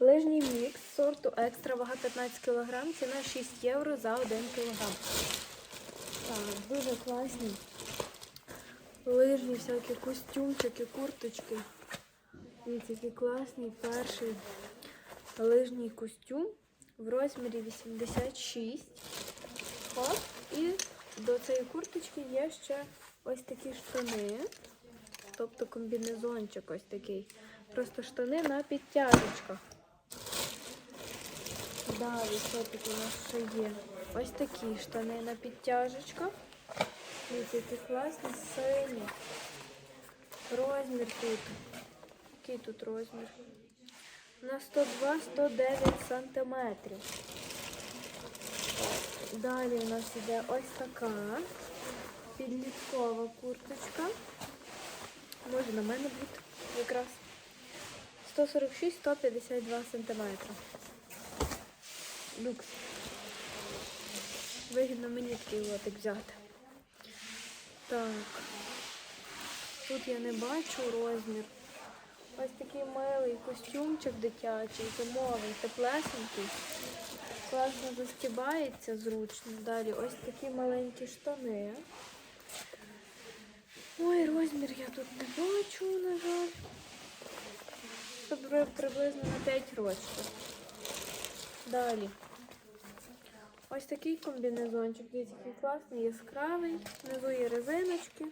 Лижній мікс сорту екстра, вага 15 кг, ціна 6 євро за 1 кг. Так, дуже класні. Лижні всякі костюмчики, курточки. Дивіться, який класний перший лижній костюм в розмірі 86. Хоп. І до цієї курточки є ще ось такі штани. Тобто комбінезончик ось такий. Просто штани на підтяжечках. Далі, що тут у нас ще є? Ось такі штани на підтяжечках. Які класні, сині. Розмір тут. Який тут розмір? На 102-109 сантиметрів. Далі у нас іде ось така підліткова курточка. Може на мене бути якраз 146-152 сантиметри. Люкс. Вигідно мені такий лотик взяти. Так. Тут я не бачу розмір. Ось такий милий костюмчик дитячий, зимовий, теплесенький. Класно застібається зручно. Далі ось такі маленькі штани. Ой, розмір я тут не бачу, на жаль. Це приблизно на 5 років. Далі. Ось такий комбінезончик. Дивіться, який класний, яскравий. Внизу є резиночки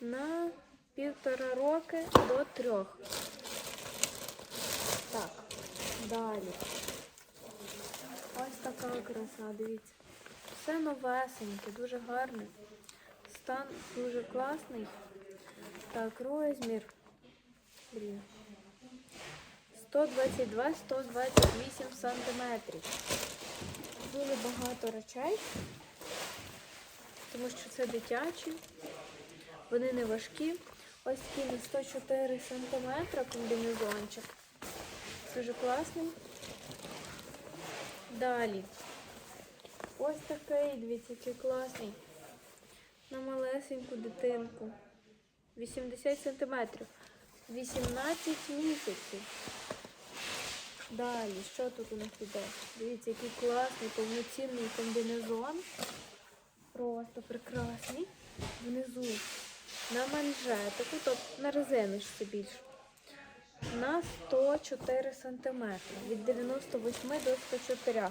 на півтора роки до трьох. Так, далі. Ось така краса, дивіться. Все новесеньке, дуже гарне. Стан дуже класний. Так, розмір. Блін. 122-128 сантиметрів. Дуже багато речей, тому що це дитячі, вони не важкі. Ось такий на 104 сантиметра комбінезончик. Дуже класний. Далі. Ось такий, дивіться, який класний. На малесеньку дитинку. 80 сантиметрів. 18 місяців. Далі, що тут у нас іде? Дивіться, який класний повноцінний комбінезон. Просто прекрасний. Внизу на манжетику, тобто на резиночці більше. На 104 см. Від 98 до 104.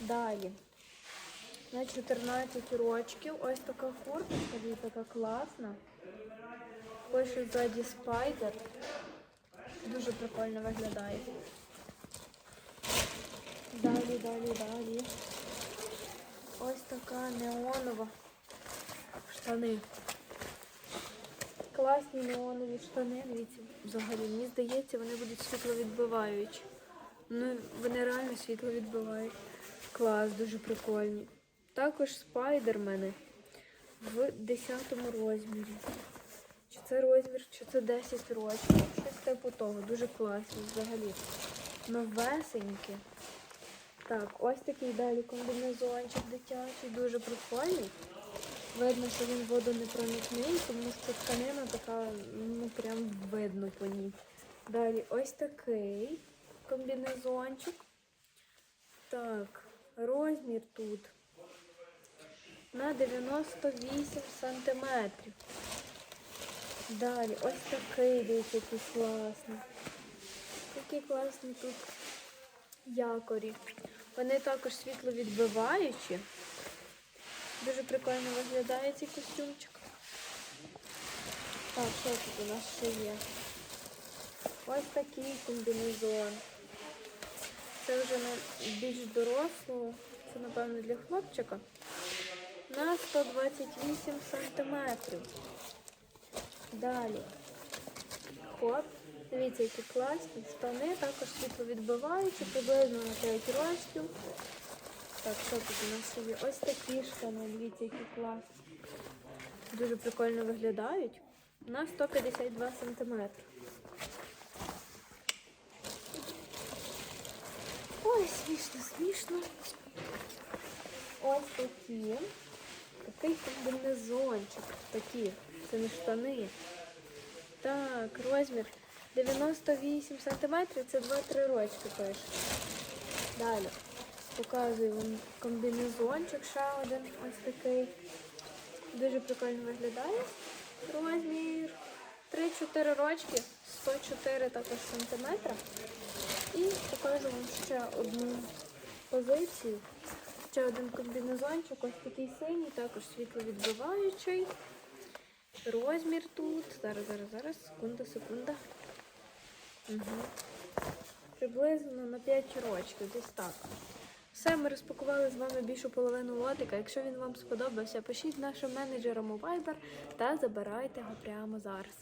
Далі. На 14 рочків. Ось така дивіться, така класна. Пише ззаді спайдер. Дуже прикольно виглядає. Далі, далі. Ось така неонова штани. Класні неонові штани. Дивіться, взагалі, мені здається, вони будуть світловідбиваючі. Ну, вони реально світло відбивають. Клас, дуже прикольні. Також спайдермени в 10 розмірі. Чи це розмір, чи це 10 років. Щось типу того. Дуже класні взагалі. Новесенькі. Так, ось такий далі комбінезончик дитячий, дуже прикольний. Видно, що він водонепроникний, тому що тканина така, ну прям видно по ній. Далі ось такий комбінезончик. Так, розмір тут на 98 сантиметрів. Далі ось такий, дивіться, який класний. Такі класні тут якорі. Вони також світловідбиваючі. Дуже прикольно виглядає цей костюмчик. Так, що тут у нас ще є? Ось такий комбінезон. Це вже більш дорослого. Це, напевно, для хлопчика. На 128 сантиметрів. Далі. Хоп. Дивіться, які класні. Штани також світловідбиваючі, приблизно на 5 років. Так, що тут у нас є? Ось такі штани, дивіться, які класні. Дуже прикольно виглядають. На 152 сантиметри. Ой, смішно, смішно. Ось такі. Такий комбінезончик. Такі. Це не штани. Так, розмір 98 сантиметрів, це 2-3 рочки пише. Далі. Показую вам комбінезончик ще один ось такий. Дуже прикольно виглядає. Розмір 3-4 рочки, 104 також сантиметра. І покажу вам ще одну позицію. Ще один комбінезончик, ось такий синій, також світловідбиваючий. Розмір тут. Зараз, зараз, зараз, секунда, секунда. Угу. Приблизно на 5 рочків, десь так. Все, ми розпакували з вами більшу половину лотика. Якщо він вам сподобався, пишіть нашим менеджерам у Viber та забирайте його прямо зараз.